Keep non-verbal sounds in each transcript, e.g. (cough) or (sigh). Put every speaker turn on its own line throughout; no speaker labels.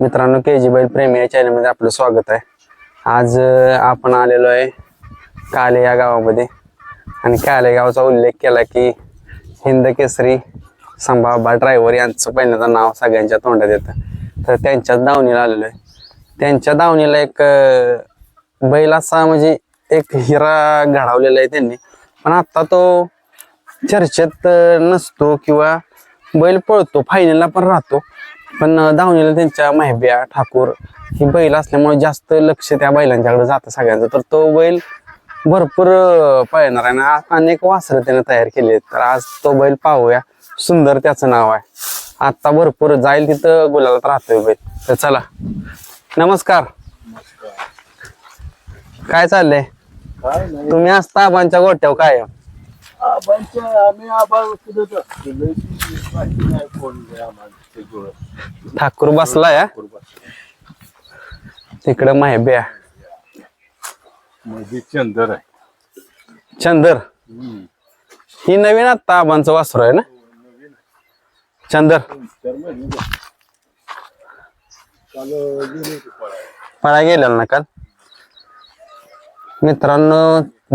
मित्रांनो के जी बैल प्रेमी या चॅनलमध्ये आपलं स्वागत आहे. आज आपण आलेलो आहे काले या गावामध्ये. आणि काले गावचा उल्लेख केला की हिंद केसरी संभाबा ड्रायव्हर यांचं पहिल्यांदा नाव सगळ्यांच्या तोंडात येतं. तर त्यांच्याच दावणीला आलेलो आहे. त्यांच्या दावणीला एक बैल असा म्हणजे एक हिरा घडवलेला आहे त्यांनी. पण आता तो चर्चेत नसतो किंवा बैल पळतो फायनलला पण राहतो. पण धावणीला त्यांच्या माहिब्या ठाकूर ही बैल असल्यामुळे जास्त लक्ष त्या बैलांच्याकडे जातं सगळ्यांचं. तर तो बैल भरपूर पळणार आहे. आणि अनेक वासरं त्याने तयार केली तर आज तो बैल पाहूया. सुंदर त्याचं नाव आहे. आता भरपूर जाईल तिथं गुलालात राहतोय बैल. तर चला. नमस्कार. काय चाललंय? तुम्ही असता आबांच्या गोट्यावर काय
आम्ही माहिती आहे.
ठाकूर बसलाय हा?
कुर्बान.
तिकडं माहिब्या
मध्ये चंदर आहे
चंदर. ही नवीन आता आबांचं वासरू आहे ना चंदर. पळा गेलेला ना काल मित्रांनो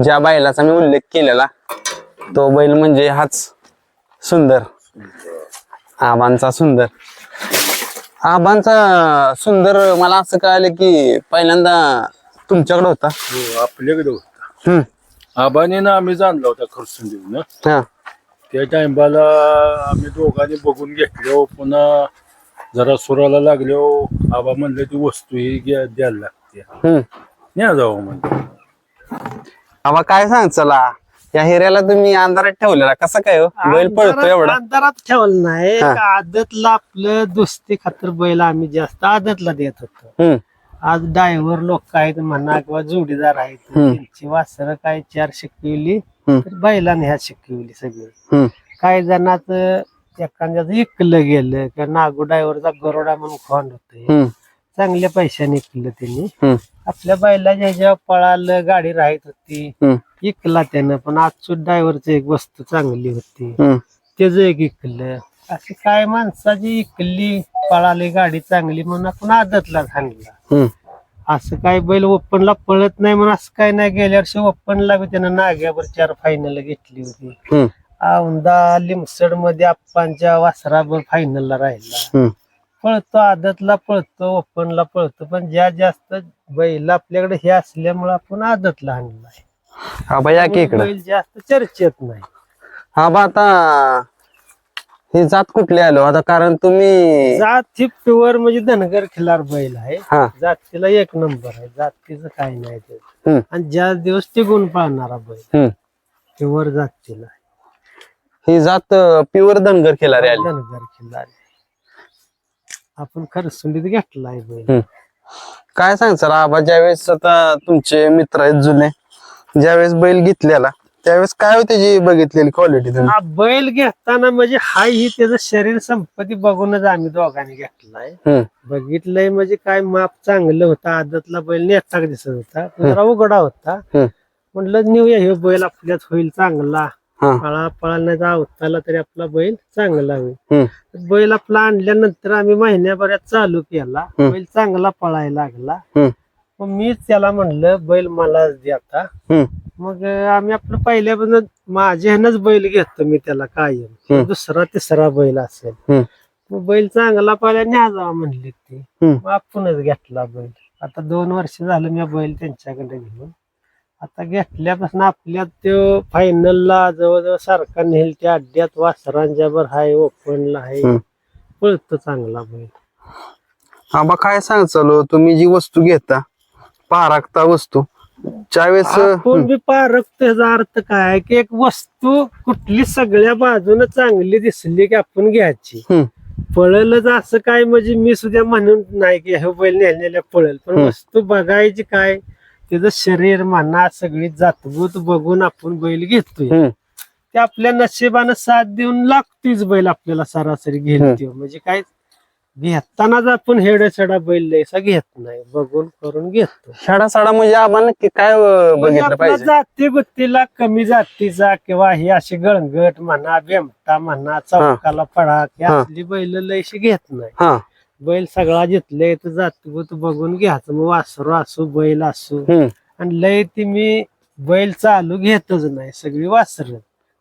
ज्या बैलाचा मी उल्लेख केलेला तो बैल म्हणजे हाच सुंदर आबांचा सुंदर आबांचा सुंदर मला असं कळालं की पहिल्यांदा तुमच्याकडे होता.
हो आपल्याकडे होता.
हम्म.
आबाने ना आम्ही जाणला होता खर्चून देऊ ना
हा.
त्या टाइमला आम्ही दोघांनी बघून घेतलो पुन्हा जरा सुराला लागलो आबा म्हणले ती वस्तू ही घ्या- द्यायला लागते.
हम्म.
न्या जाऊ म्हणजे
आबा काय सांग चला. या हिऱ्याला तुम्ही अंधारात ठेवलेला. कसा काय हो? बैल पळतो एवढा.
अंधारात ठेवलं नाही.
हा.
आदतला आपलं दुसती खातर बैल आम्ही जास्त आदतला देत होतो.
हम्म.
आज ड्रायव्हर लोक आहेत म्हणा किंवा जोडीदार आहेत.
हम्म.
त्यांची वासर काय चार शिकविली
हम्म.
तर बैलाने ह्या शिकविली सगळी.
हम्म.
काही जणात एखाद्याचं इकलं गेलं किंवा नागू ड्रायव्हरचा गरोडा म्हणून खोंड होते
हम्म.
चांगल्या पैशाने इकलं त्यांनी.
हम्म.
आपल्या बैलाच्या ह्याच्यावर पळालं गाडी राहत होती.
हम्म.
इकला त्यानं पण आजचं ड्रायव्हरची एक वस्तू चांगली होती.
हम्म.
त्याच एक इकलं. अशी काय माणसाची इकली पळाली गाडी चांगली म्हणून आपण आदतला
हम्म.
असं काय बैल ओपनला पळत नाही म्हणून असं काय नाही गेल्या वर्षी ओपनला बी त्यानं नाग्यावर चार फायनल घेतली होती.
हम्म.
औंदा लिमसडमध्ये आप्पांच्या वासरावर फायनलला राहिला.
हम्म.
पळतो आदतला पळतो ओपनला पळतो पण ज्या जास्त बैल आपल्याकडे हे असल्यामुळे आपण आदतला आणलाय
आबा या की इकडं?
बैल जास्त चर्चेत नाही.
हा बा आता हे जात कुठले आलो? आता कारण तुम्ही
जात ही प्युअर म्हणजे धनगर खिलार बैल आहे.
हा.
जातीला एक नंबर आहे. जातीचं काही नाही ते.
हम्म.
आणि ज्या दिवस टिकून पाळणारा बैल
हम्म.
प्युअर जातीला आहे.
ही जात प्युअर धनगर केला रे आली.
धनगर खिल्लार आहे. आपण खरसुंडीत घेतलाय बैल.
हम्म. काय सांग सर आबा ज्यावेळेस आता तुमचे मित्र आहेत जुने ज्यावेळेस बैल घेतलेला त्यावेळेस काय होती त्याची बघितलेली क्वालिटी तुम्ही?
हा बैल घेताना म्हणजे हाय ही त्याचं शरीर संपत्ती बघूनच आम्ही दोघांनी घेतलाय
हम्म.
बघितलंय म्हणजे काय माप चांगलं होतं आदतला बैल नेटाक दिसत होता जरा उघडा होता.
हम्म.
म्हणलं नेऊया हे बैल आपल्यात होईल चांगला.
हा.
पळा पळायला अवताला तरी आपला बैल चांगला होईल.
हम्म.
बैल आपला आणल्यानंतर आम्ही महिन्याभरात चालू केला.
हम्म.
बैल चांगला पळायला लागला.
हम्म.
मग मीच त्याला म्हणलं बैल मलाच दे आता.
हम्म.
मग आम्ही आपलं पहिल्यापासून माझ्या ह्यानंच बैल घेतो मी त्याला कायम. दुसरा तिसरा बैल असेल. मग बैल चांगला पळायला न्या जावा म्हणले ते. मग आपणच घेतला बैल. आता दोन वर्ष झालं मी बैल त्यांच्याकडे घेऊन. आता घेतल्यापासून आपल्या तो फायनलला जवळजवळ सारखा नेल त्या अड्ड्यात वासरांच्या बर हाय ओपनला आहे. पळतो चांगला बैल.
आबा काय सांग चालू? तुम्ही जी वस्तू घेता पारागता वस्तू.
आपण बी पारखतो ह्याचा अर्थ काय आहे? की एक वस्तू कुठली सगळ्या बाजूने चांगली दिसली की आपण घ्यायची. पळलच असं काय? म्हणजे मी सुद्धा म्हणून नाही की हे बैल नेलेल्या पळेल. पण. वस्तू बघायची काय? त्याचं शरीर म्हणा सगळी जातभूत बघून आपण बैल घेतोय. ते आपल्या नशिबानं साथ देऊन लागतोच बैल आपल्याला सरासरी. त्यो. म्हणजे काय? घेतानाच आपण हेडसडा बैल लयसा घेत नाही बघून करून घेतो.
शाडा साडा म्हणजे नक्की काय अं,
म्हणजे
बघितलं
आपला
पाहिजे?
जाती गुत्तीला कमी जातीचा किंवा हे अशी गळगट म्हणा बेमटा म्हणा चौकाला फळा
हा.
असली बैल लयशी घेत नाही.
हा.
बैल सगळा जिथले तर जातगुत बघून घ्यायचं. मग वासरू असू बैल असू.
हम्म.
आणि लय ती मी बैल चालू घेतच नाही सगळी वासर.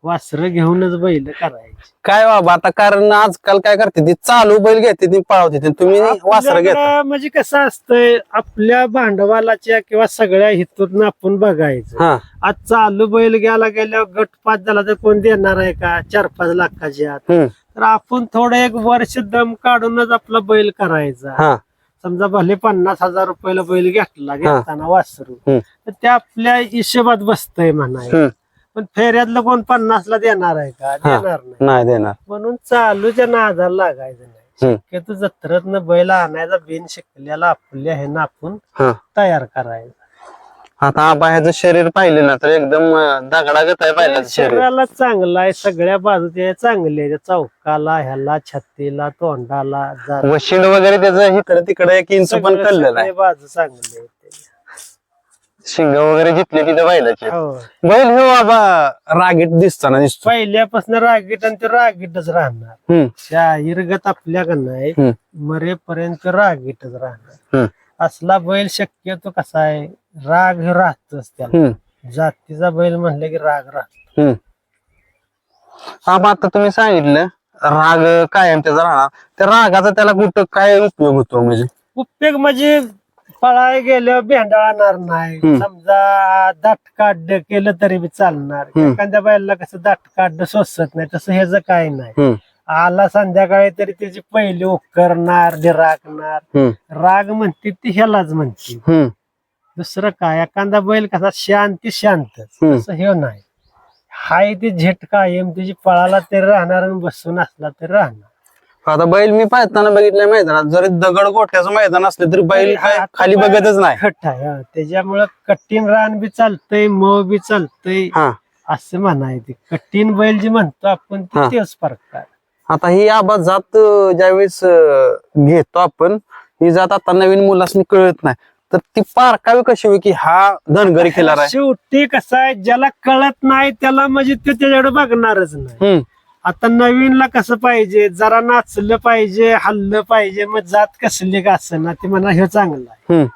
वासर घेऊनच बैल करायची.
काय बाबा आता कारण आजकाल काय करते ती? चालू बैल घेते ती पळवते ती. तुम्ही वासर घेता.
आपल्याकडं म्हणजे कसं असतंय आपल्या भांडवलाच्या किंवा सगळ्या हितून आपण बघायचं.
हा.
आज चालू बैल गेला गेल्यावर गट पाच झाला तर कोण देणार आहे का? चार पाच लाखाच्या आत
हम्म.
तर आपण थोडं एक वर्ष दम काढूनच आपला बैल करायचा.
हा.
समजा भले पन्नास हजार रुपयाला बैल घेतला घेताना वासरू.
हम्म.
तर ते आपल्या हिशोबात बसतंय म्हणाय
हम्म.
पण फेऱ्यातलं कोण पन्नासला देणार आहे का? देणार नाही.
नाही देणार.
म्हणून चालूच्या नादाला लागायचं नाही.
हम्म.
शक्यतो जत्रेतनं बैल आणायचा बिन शिकलेला आपल्या हे आपण
हा.
तयार करायचा.
आता आबा ह्याचं शरीर पाहिले ना तर एकदम अं, दगडागत आहे शरीर.
शरीराला चांगला आहे सगळ्या बाजूचे चांगले आहे. चौकाला ह्याला छत्तीला तोंडाला जात-
वशिंड वगैरे त्याचं इकडे तिकडे एक इंच पण
सगळं-
कळलेलं आहे.
सगळे बाजू चांगले.
शिंग वगैरे जिथले तिथे बैलाचे.
हो.
बैल हे बाबा रागीट दिसताना दिसतो.
पहिल्यापासून रागीट आणि ते रागीटच राहणार.
हम्म.
शाहीरगत आपल्याकडं नाही
हम्म.
मरेपर्यंत रागीटच राहणार.
हम्म.
असला बैल शक्यतो कसा आहे राग हे राहतच त्याला.
हम्म.
जातीचा बैल म्हणलं की राग राहतो.
हम्म. आबा आता तुम्ही सांगितलं राग कायम त्याचा राहणार. त्या रागाचा त्याला कुठं काय उपयोग होतो म्हणजे?
उपयोग म्हणजे पळाय गेल्यावर भेंडाळणार नाही.
हम्म.
समजा दाट काढ केलं तरी बी चालणार.
हम्म.
एखाद्या बैलाला कसं दाट काढ सोसत नाही तसं ह्याच काय नाही.
हम्म.
आला संध्याकाळी तरी त्याची पहिली उकरणार
हम्म.
राग म्हणते ती ह्यालाच म्हणते.
हम्म.
दुसरं काय एखादा बैल कसा शांती शांतच.
हम्म.
तसं हे नाही. हाय ती झेट कायम तुझी पळाला तरी राहणार आणि बसून असला तरी राहणार.
आता बैल मी पाहताना बघितलं मैदानात. जरी दगड गोठ्याचं मैदान असलं तरी बैल काय खाली बघतच नाही.
हा. त्याच्यामुळं कठीण रान बी चालतंय मऊ बी चालतंय.
हा.
असं म्हणायचं. कठीण बैल जे म्हणतो आपण ते. तेच प्रकार
आता ही आबा जात अं, ज्यावेळेस अं, घेतो आपण ही जात आता नवीन मुलासनी कळत नाही. तर ती पारकावी कशी होई की हा धनगरी (laughs) खिलार आहे?
शेवटी कसं आहे ज्याला कळत नाही त्याला म्हणजे ते त्याच्याकडे बघणारच नाही.
हम्म.
आता नवीनला कसं पाहिजे? जरा नाचलं पाहिजे हल्लं पाहिजे मग जात कसली का असं? ना ते म्हणा हे चांगलं आहे.
हम्म.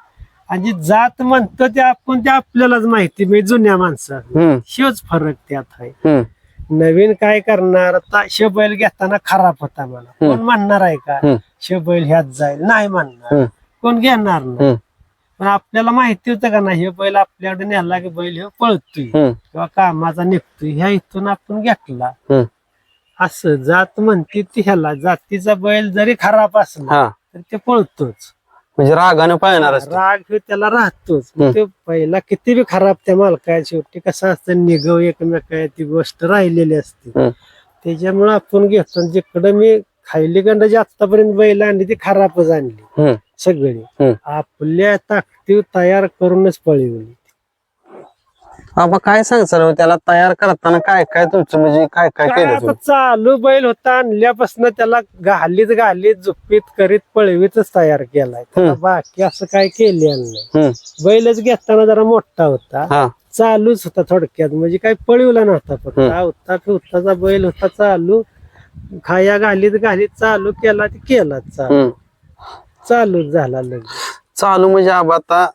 आणि जात म्हणतो ते आपण ते आपल्यालाच माहिती म्हणजे जुन्या माणसात
हम्म.
शिवच फरक त्यात आहे.
हम्म.
नवीन काय करणार? आता शेबैल घेताना खराब होता मला. कोण म्हणणार आहे का?
हम्म.
शेबैल ह्यात जाईल. नाही म्हणणार.
हम्म.
कोण घेणार नाही.
हम्म.
पण आपल्याला माहिती होतं का नाही हे बैल आपल्याकडे नेला की बैल हे पळतोय.
हम्म.
किंवा कामाचा निघतोय. ह्या इथून आपण घेतला.
हम्म.
असं जात म्हणते ती ह्याला. जातीचा बैल जरी खराब असला
हा.
तर ते पळतोच.
म्हणजे रागानं पाळणार असतो.
राग त्याला राहतोच. मग ते पहिला किती बी खराब त्या मालकाय शेवटी कसं असतं निगव एकमेकाय ती गोष्ट राहिलेली असते.
हम्म.
त्याच्यामुळे आपण घेतो जिकडं मी खायलीकडं जी आतापर्यंत बैल आणली ती खराबच आणली.
हम्म.
सगळी.
हम्म.
आपल्या ताकदी तयार करूनच पळवली.
आबा काय सांगचाल त्याला तयार करताना काय काय तुमचं म्हणजे काय काय
काय
केलं
आता
तुम्ही?
चालू बैल होता आणल्यापासून त्याला घालीत घालीत झुप्पीत करीत पळवीतच तयार केलाय. त्याला
हम्म.
बाकी असं काय केलेलं नाही.
हम्म.
बैलच घेताना जरा मोठा होता.
हा.
चालूच होता थोडक्यात म्हणजे काही पळवला नव्हता फक्त.
हम्म.
आवता बैल होता चालू. खाया घालीत घालीत चालू केला ते केला चालू.
हम्म.
चालूच झाला लगेच.
चालू म्हणजे आबा आता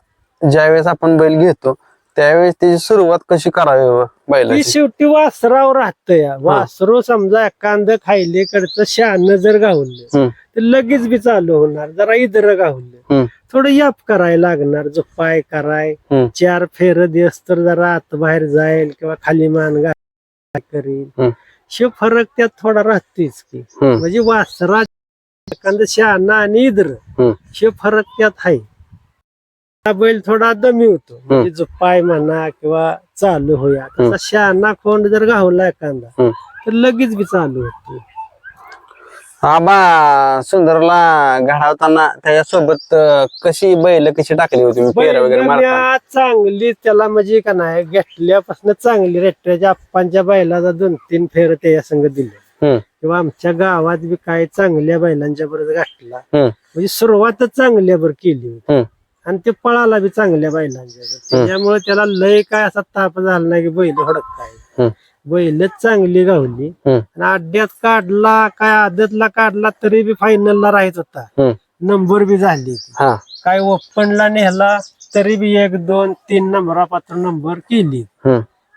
ज्यावेळेस आपण बैल घेतो त्यावेळेस त्याची सुरुवात कशी करावी
ती
बैलाची?
शेवटी वासरावर राहत या वासरू समजा एखादं खायलेकडचं शहाणं जर गावलं
हम्म.
तर लगेच बी चालू होणार. जरा इधर गावलं थोडं याप करायला लागणार. जो पाय कराय
हम्म.
चार फेर दिवस तर जरा आत बाहेर जाईल किंवा खाली मान घाल करील शे फरक त्यात थोडा राहतेच की.
हम्म.
म्हणजे वासरा एखादं शहाणा आणि इद्र
हम्म.
शे फरक त्यात आहे. हा बैल थोडा दमी होतो. म्हणजे जो पाय म्हणा किंवा चालू होया. तसा शहाणा कोंड जर गावला एखादा तर लगेच बी चालू होतो.
आबा सुंदरला घडवताना त्याच्यासोबत अं, कशी बैल कशी टाकली होती? पेरा वगैरे मारताना.
चांगली त्याला म्हणजे का नाही घेतल्यापासून चांगली रेट्याच्या आप्पांच्या बैलाचा दोन तीन फेर त्याच्या संग दिले.
हम्म.
किंवा आमच्या गावात बी काय चांगल्या बैलांच्या बरोबर गाठला
हम्म.
म्हणजे सुरुवातच चांगल्या बरोबर केली होती.
हम्म.
आणि ते पळाला बी चांगल्या बैलांच्या. त्याच्यामुळे त्याला लय काय असा ताप झाला नाही की बैल हडक काय
हम्म.
बैलच चांगली गावली. आणि अड्ड्यात काढला काय आदतला काढला तरी बी फायनलला राहत होता. नंबर बी झाली
हा.
काय ओपनला नेला तरी बी एक दोन तीन नंबरापात्र नंबर केली.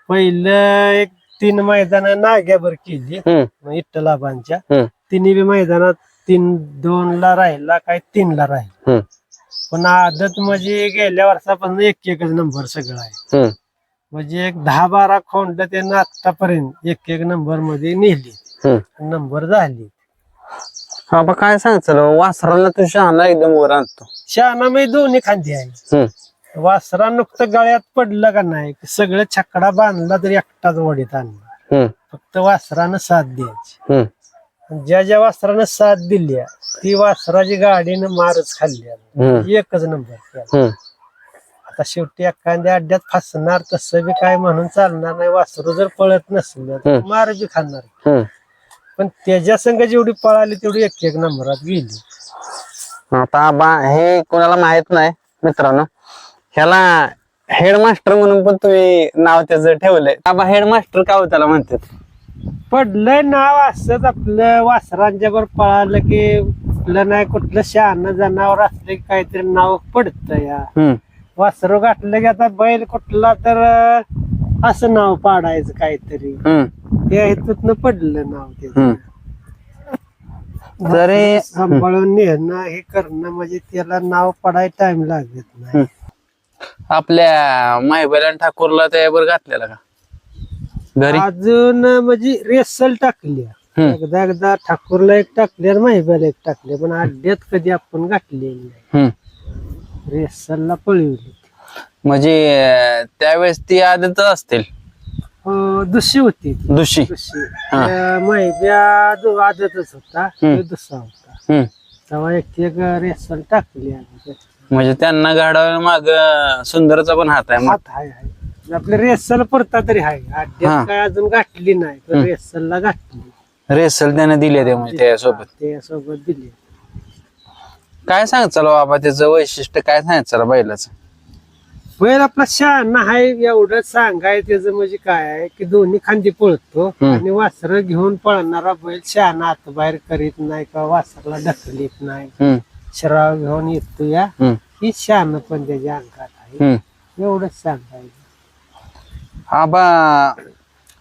पहिलं एक तीन मैदान नाग्यावर केली. इट्टलाबांच्या तिन्ही बी मैदानात तीन दोन ला राहिला काय तीन ला राहिला पण आदत म्हणजे गेल्या वर्षापासून एक एकच नंबर सगळं आहे.
हम्म
म्हणजे एक दहा बारा खोंड त्यानं आतापर्यंत एक एक नंबरमध्ये नेली.
हम्म
नंबर झाली.
हा बा काय सांगायचं? वासराला तू शहाणा एकदम वर आणतो.
शहाणा मी दोन्ही खांदी आहे.
हम्म
वासरा नुकतं गळ्यात पडलं का नाही सगळं छकडा बांधला तरी एकटाच वडीत आणणार.
हम्म
फक्त वासरानं साथ द्यायची.
हम्म
ज्या ज्या वासरानं साथ दिल्या ती वासराची गाडीनं मारच खाल्ली एकच नंबर आता शेवटी एखाद्या अड्ड्यात फसणार तसं बी काय म्हणून चालणार नाही. वासरू जर पळत नसलं. मार बी खाणार. पण त्याच्या संघ जेवढी पळाली तेवढी एक एक नंबरात गेली.
आता आबा हे कोणाला माहीत नाही मित्रांनो. ह्याला हेडमास्टर म्हणून पण तुम्ही नाव त्याचं ठेवलंय. आबा हेडमास्टर का हो त्याला म्हणतात?
पडलंय नाव असंच आपलं. वासरांच्या बर पळालं की कुठलं नाही कुठलं शहाणं जनावर असलं की काहीतरी नाव पडतं या.
हम्म.
वासरू गाठलं की आता बैल कुठला तर अं, असं नाव पाडायचं काहीतरी.
हम्म.
त्या हेतून पडलं नाव ते
हम्म. तरी
सांभाळून नेणं हे करणं म्हणजे त्याला नाव पडायला टाइम लागत नाही.
आपल्या माहिबाला ठाकूरला त्यावर घातलेला का? घरी?
अजून म्हणजे रेसल टाकली. एकदा एकदा ठाकूरला एक टाकली आणि माहिबाला एक टाकली पण अड्ड्यात कधी आपण गाठलेली नाही.
हम्म.
रेसलला पळवली.
म्हणजे अं, त्यावेळेस ती आदत असतील?
अं, दुसरी होती ती.
दुशी
दुसरी.
हा.
माहिब्या जो आदतच होता
हम्म.
तो दुसरा होता.
हम्म.
तेव्हा एक एक रेसल टाकली आम्ही.
म्हणजे त्यांना गाडा माग सुंदरचा पण हात आहे
हात हाय हाय आपले रेसल परता तरी हाय.
हा.
अड्ड्यात काय अजून गाठली नाही पण रेसलला गाठली.
रेसल त्याने दिले ते म्हणजे त्यासोबत.
त्यासोबत दिली
काय सांग चला बाबा त्याचं वैशिष्ट्य काय सांगायचं चला बैलाचं?
बैल आपला शहाणा आहे एवढं सांगाय त्याचं म्हणजे काय आहे की दोन्ही खांदी पळतो
हम्म.
आणि वासर घेऊन पळणारा बैल शहाणा आत बाहेर करीत नाही का वासरला ढकलीत नाही.
हम्म.
श्राव घेऊन येतो या
हम्म.
ही शहाण पण त्याच्या अंगात आहे.
हम्म.
एवढंच सांगायचं.
आबा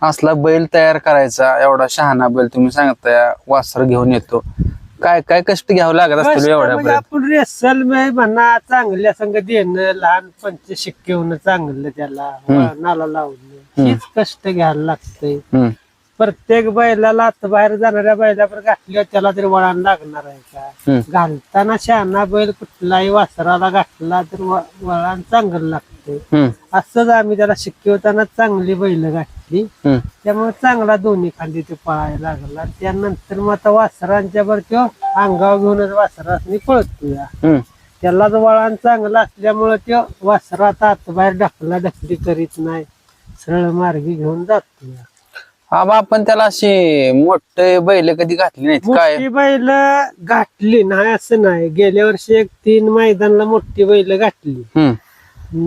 असला बैल तयार करायचा एवढा शहाणा बैल तुम्ही सांगताय वासर घेऊन येतो. काय काय कष्ट घ्यावं लागत असतील एवढ्या
म्हणजे आपण रेसल म्हणा चांगल्या संग देणं लहान पंच शिकवणं चांगलं त्याला नाला लावणं हीच कष्ट घ्यायला लागतंय. प्रत्येक बैलाला आता बाहेर जाणाऱ्या बैलावर घातल्यावर त्याला तरी वळण लागणार आहे का?
हम्म.
घालताना शहाणा बैल कुठलाही वासराला घातला तर व- वळण चांगलं
हम्म.
असंच आम्ही त्याला शिकवताना चांगली बैल घातली
हम्म.
त्यामुळे चांगला दोन्ही खांदी ते पळायला लागला. त्यानंतर मग आता वासरांच्या बर तो अंगावर घेऊनच वासरासनी पळतो या
हम्म.
त्याला वळण चांगलं असल्यामुळे तो वासरात आत बाहेर ढकला ढकली करीत नाही. सरळ मार्गी घेऊन जातो या.
आबा आपण त्याला अशी मोठे बैल कधी घातली नाहीत काय?
मोठी बैल गाठली नाही असं नाही. गेल्या वर्षी एक तीन मैदानला मोठी बैल गाठली
हम्म.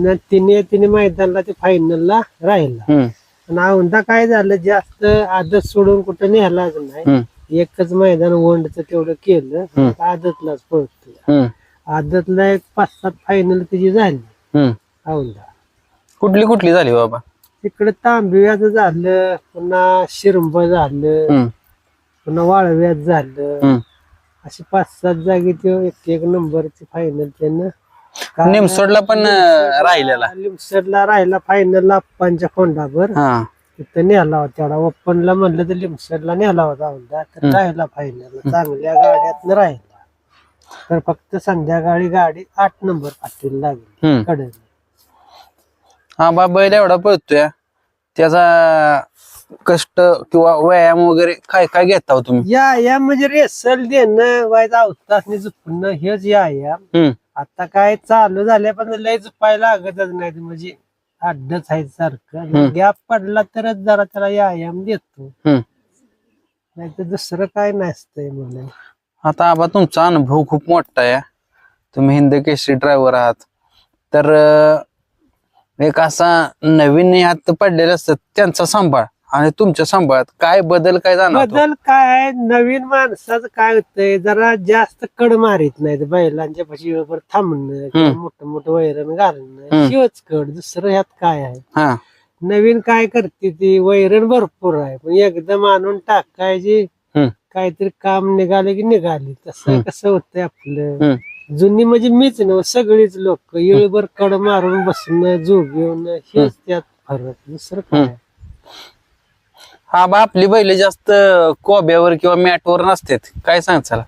न तिने तिने मैदानला ते फायनलला राहिला.
हम्म.
आणि औंधा काय झालं जास्त आदत सोडून कुठं नेलाच नाही.
हम्म.
एकच मैदान वंडचं तेवढं केलं
हम्म.
आदतलाच पळतो
हम्म.
आदतला एक पाच सात फायनल तिची झाली
हम्म.
औंधा.
कुठली कुठली झाली बाबा?
इकडे तांबिव्याचं झालं पुन्हा शिरंब झालं पुन्हा वाळव्यात झालं. अशी पाच सात जागी तो एक एक नंबरची फायनल त्यानं.
निमसोडला पण राहिलेला.
लिमसडला राहिला फायनल आप्पांच्या खोंडावर.
हा.
तिथं नेला होता तेवढा. ओपनला म्हणलं तर लिमसडला नेला होता औंधा तर राहिला फायनल चांगल्या गाड्यात राहिला. तर फक्त संध्याकाळी गाडी आठ नंबर पाठीला लागली. कडे
हा बा बैल एवढा पळतोय. त्याचा कष्ट किंवा व्यायाम वगैरे काय काय घेता हो तुम्ही?
या या म्हणजे रेसल देणं वायदा अवतासनी झुपणं हेच या या.
हम्म.
आता काय चालू झाल्यापासून लय झुपायला लागतच नाही म्हणजे अड्डच आहे सारखं. गॅप पडला तरच जरा त्याला व्यायाम देतो.
हम्म.
नाही तर दुसरं काय नसतंय म्हणून
आता आबा तुमचा अनुभव खूप मोठा आहे. तुम्ही हिंद केसरी ड्रायव्हर आहात. तर अं, एक असा नवीन हात पडलेले असतात त्यांचा सांभाळ. आणि तुमच्या सांभाळात काय बदल काय जाणवतो?
बदल काय आहे? नवीन माणसाचं काय होतंय? जरा जास्त कड मारित नाहीत बैलांच्या पाशी. वेळभर थांबणं किंवा मोठं मोठं वैरण घालणं.
हम्म.
शिवच कड दुसरं ह्यात काय आहे?
हा.
नवीन काय करते ती? वैरण भरपूर आहे. पण एकदम आणून टाकायची.
हम्म.
काहीतरी काम निघाले की निघाली. तसं
हम्म.
कसं होतंय आपलं?
हम्म.
जुनी म्हणजे मीच नव्ह सगळीच लोक येळभर कड मारून बसणं झोप येऊन हेच त्यात फरक दुसरं काय.
हा बा आपली बैल जास्त कोब्यावर किंवा मॅटवर नसतात काय सांगचाल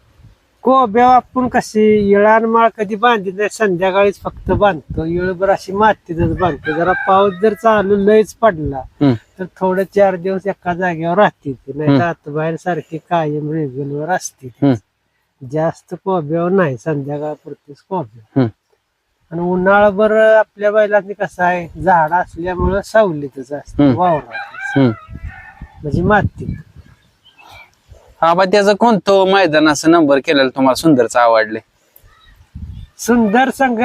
कोब्या आपण कशी येळान माळ कधी बांधित नाही संध्याकाळीच फक्त बांधतो येळभर अशी मातीतच बांधतो जरा पाऊस जर चालू लयच पडला
हम्म.
तर थोडं चार दिवस एका जागेवर राहते ती नाही तर आता बाहेर सारखी कायम रेग्युलर असते ती.
हम्म.
जास्त कोब्यावर नाही संध्याकाळपुरतीच कोब्या.
हम्म.
आणि उन्हाळाभर आपल्या बैलांनी कसं आहे झाड असल्यामुळं सावलीतच असते
हम्म.
वावरात
हम्म.
म्हणजे मातीत.
हा बा त्याचं कोणतं मैदान असं नंबर केलेलं तुम्हाला सुंदरचं आवडले?
सुंदर संघ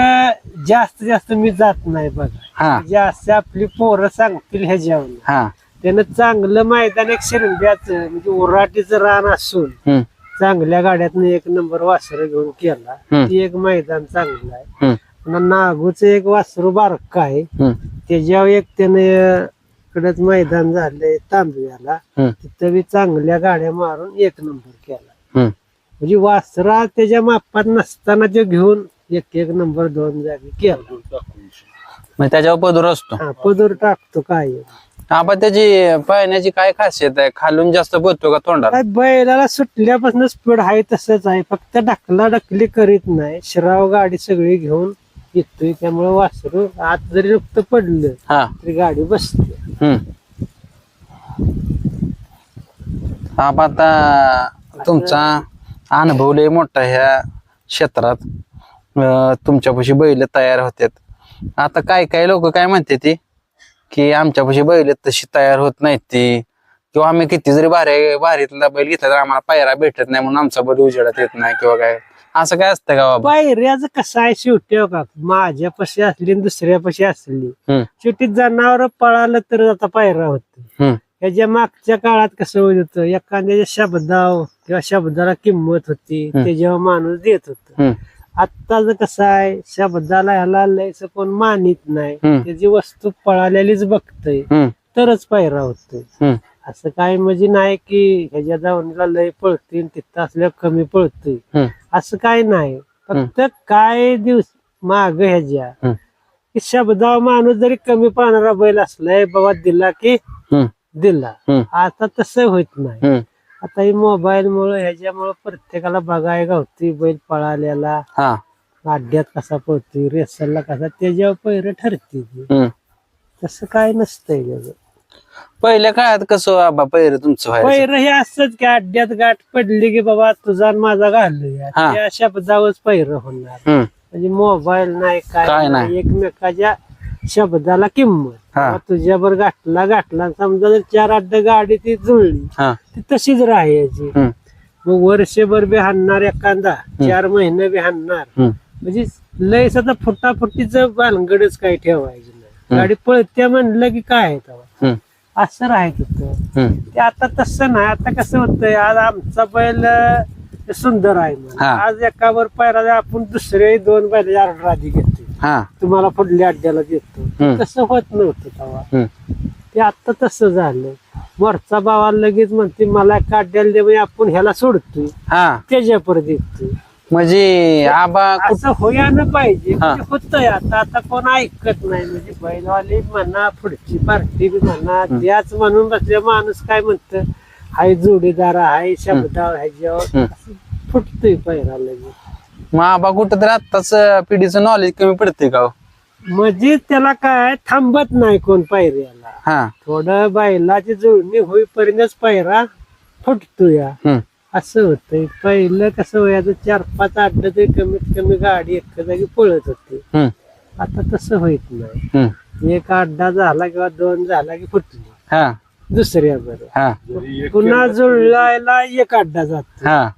जास्त जास्त मी जात नाही बघा.
हा.
जास्त आपली पोरं सांगतील ह्याच्यावर
हा.
त्यानं चांगलं मैदान एक शिरंब्याच म्हणजे उराटीचं रान असून.
हम्म,
चांगल्या गाड्यातनं एक नंबर वासर घेऊन केला.
हम्म.
ती एक मैदान चांगलं आहे.
हम्म,
पुन्हा नागूचं एक वासरू बारक आहे.
हम्म,
त्याच्यावर एक त्याने इकडंच मैदान झालंय तांबव्याला
हम्म,
तिथं बी चांगल्या गाड्या मारून एक नंबर केला.
हम्म.
म्हणजे वासरा त्याच्या मापात नसताना तो घेऊन एक एक नंबर दोन जागी केला.
मग त्याच्यावर पदूर असतो.
हा पदर टाकतो काय
बा त्याची पाहण्याची काय खासियत आहे? खालून जास्त बोलतो का तोंडाला?
काय बैलाला सुटल्यापासून स्पीड आहे तसंच आहे. फक्त ढकला ढकली करीत नाही. श्राव गाडी सगळी घेऊन येतोय. त्यामुळे वासरू आत जरी नुकतं पडलं
हा.
तरी गाडी बसते.
हम्म. हा आता तुमचा अनुभव लय मोठा ह्या क्षेत्रात. अं, तुमच्यापाशी बैल तयार होतात आता काय काय लोक काय म्हणते ती? की आमच्यापाशी बैल तशी तयार होत नाहीत ती. किंवा आम्ही किती जरी भारी भारीतला बैल घेतला तर आम्हाला पायरा भेटत नाही म्हणून आमचा बैल उजेडात येत नाही किंवा काय. असं काय असतं का बाबा?
पायऱ्याचं कसं आहे शेवटी हो का? माझ्यापाशी असली आणि दुसऱ्यापाशी असली.
हम्म,
शेवटी जनावर पळालं तर आता पायरा होत.
हम्म,
ह्याच्या मागच्या काळात कसं होत होतं? एखाद्याच्या शब्दाव किंवा शब्दाला किंमत होती.
हम्म.
त्याच्यावर माणूस देत होत.
हम्म,
आत्ताच कसं आहे शब्दाला ह्याला लयच कोण मानित नाही.
हम्म.
त्याची वस्तू पळालेलीच बघतय
हम्म,
तरच पायरा होतोय.
हम्म,
असं काय म्हणजे नाही की ह्याच्या जाऊनीला लय पळतोय आणि तिथं असल्या कमी पळतोय.
हम्म,
असं काय नाही. फक्त काय दिवस माग ह्याच्या
हम्म,
की शब्दावर माणूस जरी कमी पाहणारा बैल असलाय बाबा दिला की
हम्म,
दिला.
हम्म,
आता तसं होत नाही.
हम्म.
आता ही मोबाईल मुळे ह्याच्यामुळे प्रत्येकाला बघाय गावतोय बैल पळालेला
हा
अड्ड्यात कसा पळतोय रेसलला कसा त्याच्यावर पैर ठरते ती.
हम्म.
तसं काय नसतंय त्याचं
पहिल्या काळात कसं बाबा पहिलं तुमचं व्हायचं
हे असंच की अड्ड्यात गाठ पडली की बाबा तुझा आणि माझा घालूया
हा.
त्या शब्दावरच पैर होणार
हम्म,
म्हणजे मोबाईल नाही
काय
काय
नाही.
नाही एकमेकाच्या शब्दाला किंमत.
हा.
बाबा तुझ्यावर गाठला गाठला समजा जर चार अड्ड गाडी ती जुळली
हा.
ती तशीच राहायची.
हम्म,
मग वर्षभर बी हाणणार एखादा चार महिने बी हाणणार.
हम्म,
म्हणजे लय सध्या फुटाफुटीचं बालगडच काय ठेवायचं नाही. गाडी पळत्या म्हणलं की काय आहे तेव्हा?
हम्म,
असं राहत होतं.
हम्म.
ते आता तसं नाही. आता कसं होतंय आज आमचा बैल अं, सुंदर आहे म्हणून.
हा.
आज एकावर पायरा आपण दुसरे दोन ऑर्डर आधी घेतो
हा.
तुम्हाला पुढल्या अड्ड्याला देतो.
हम्म.
तसं होत नव्हतं तेव्हा.
हम्म,
ते आता तसं झालं. वरचा भावा लगेच म्हणते मला एक अड्ड्याला दे म्हणजे आपण ह्याला सोडतोय.
हा.
त्याच्या परत देतोय.
म्हणजे आबा कुठ-
असं होयानं पाहिजे.
हा.
म्हणजे होतंय आता. आता कोण ऐकत नाही. म्हणजे बैलवाले म्हणा पुढची पार्टी बी म्हणा त्याच म्हणून बसल्या माणूस काय म्हणत हाय जोडीदार हाय शब्दावर
हम्म.
असं फुटतोय पैरा लगेच.
मग आबा कुठं तर आत्ताच पिढीचं नॉलेज कमी पडते का हो?
म्हणजे त्याला काय थांबत नाही कोण पायऱ्याला.
हा.
थोडं बैलाची जुळणी होईपर्यंतच पायरा फुटतो या
हम्म,
असं होतंय. पहिलं कसं व्हायचं चार पाच आठ तरी कमीत कमी गाडी एका जागी पळत होती.
हम्म,
आता तसं होत नाही.
हम्म.
एक अड्डा झाला किंवा दोन झाला की फुटली.
हा.
दुसऱ्या बरोबर
हा.
पुन्हा जुळलायला एक अड्डा जातो
हा.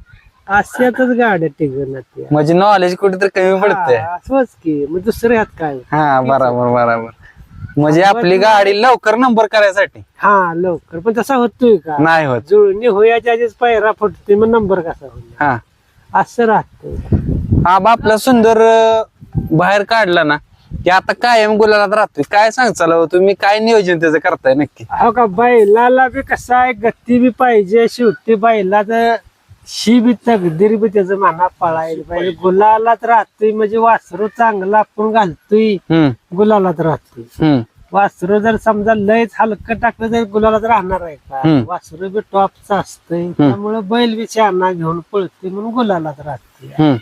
अशातच गाड्या टिकणार
म्हणजे नॉलेज कुठे तर कमी पडते
असंच की मग दुसऱ्यात काय?
हा बरोबर बरोबर. म्हणजे आपली गाडी लवकर नंबर करायसाठी.
हा लवकर. पण तसा होतोय का?
नाही होत.
जुळणी होयाच्या आधीच पायरा फुटते मग नंबर कसा होईल
हा.
असं राहतंय.
आबा आपला सुंदर अं, बाहेर काढला ना की आता कायम गुलालात राहतोय. काय सांगचाल हो तुम्ही काय नियोजन त्याचं करताय नक्की?
हो का बैलाला बी कसा आहे गती बी पाहिजे शेवटी बैलाचं शी बी तकदीर बी त्याचं मना पळायला पाहिजे. गुलालात राहतोय म्हणजे वासरू चांगला आपण घालतोय. गुलालात राहतोय. वासरू जर समजा लयच हलकं टाकलं तर गुलालात राहणार आहे का. वासरू बी टॉपचं असतंय. त्यामुळे बैल बी चारणा घेऊन पळतोय म्हणून गुलालात राहते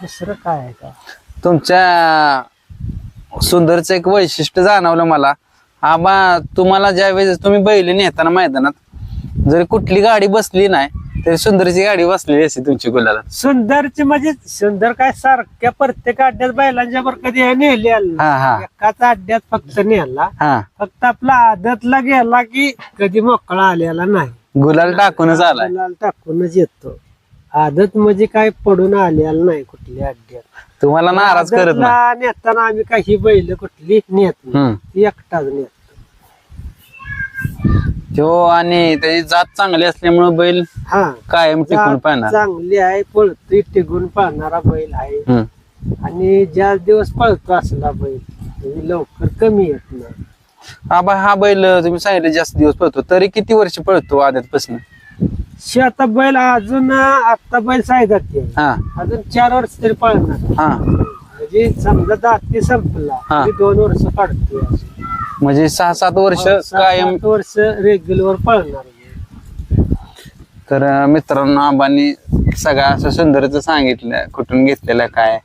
दुसरं काय आहे का?
तुमच्या सुंदरचं एक वैशिष्ट्य जाणवलं मला. आबा तुम्हाला ज्या वेळेस तुम्ही बैल नेताना मैदानात जरी कुठली गाडी बसली नाही तरी सुंदरची गाडी बसलेली असते तुमची गुलाला.
सुंदरची म्हणजे सुंदर काय सारख्या प्रत्येक अड्ड्यात बैलांच्या बर कधी नेले
हा हा.
एकाच अड्ड्यात फक्त नेला.
हा.
फक्त आपला आदतला गेला की कधी मोकळा आलेला नाही.
गुलाल टाकूनच आलाय.
गुलाल टाकूनच येतो. आदत म्हणजे काय पडून आलेला नाही कुठल्या अड्ड्यात.
तुम्हाला नाराज करत नाही.
आदतला नेताना आम्ही काही बैल कुठली नेत नाही.
हम्म.
ती एकटाच नेत.
तो आणि त्याची जात चांगली असल्यामुळे बैल
हा.
कायम टिकून
जात
पाहणार.
चांगली आहे पळतोय टिकून पाळणारा बैल आहे.
हम्म
आणि ज्या दिवस पळतो असला बैल लवकर कमी येत नाही.
आबा हा बैल तुम्ही सांगितलं जास्त दिवस पळतो तरी किती वर्ष पळतो आदतपासून
शे आता बैल अजून आता बैल सायदात
हा.
अजून चार वर्ष तरी पळणार.
हा.
म्हणजे समजा दाती संपला
हा.
तरी दोन वर्ष काढतोय असं.
म्हणजे सहा सात वर्ष कायम
वर्ष रेग्युलर पळणार
तर अं, मित्रांनो आबांनी सगळं असं सुंदरच सांगितलं. कुठून घेतलेलं काय?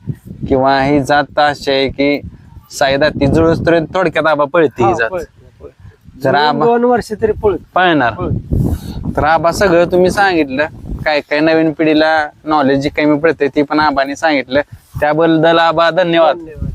किंवा ही जात अशी आहे की साईदात तर थोडक्यात आबा पळते ही जात. जर आबा
दोन वर्ष तरी पळत.
पळणार. तर आबा सगळं तुम्ही सांगितलं. काय काय नवीन पिढीला नॉलेज जी कमी पडते ती पण आबाने सांगितलं. त्याबद्दल आबा धन्यवाद.
धन्यवाद.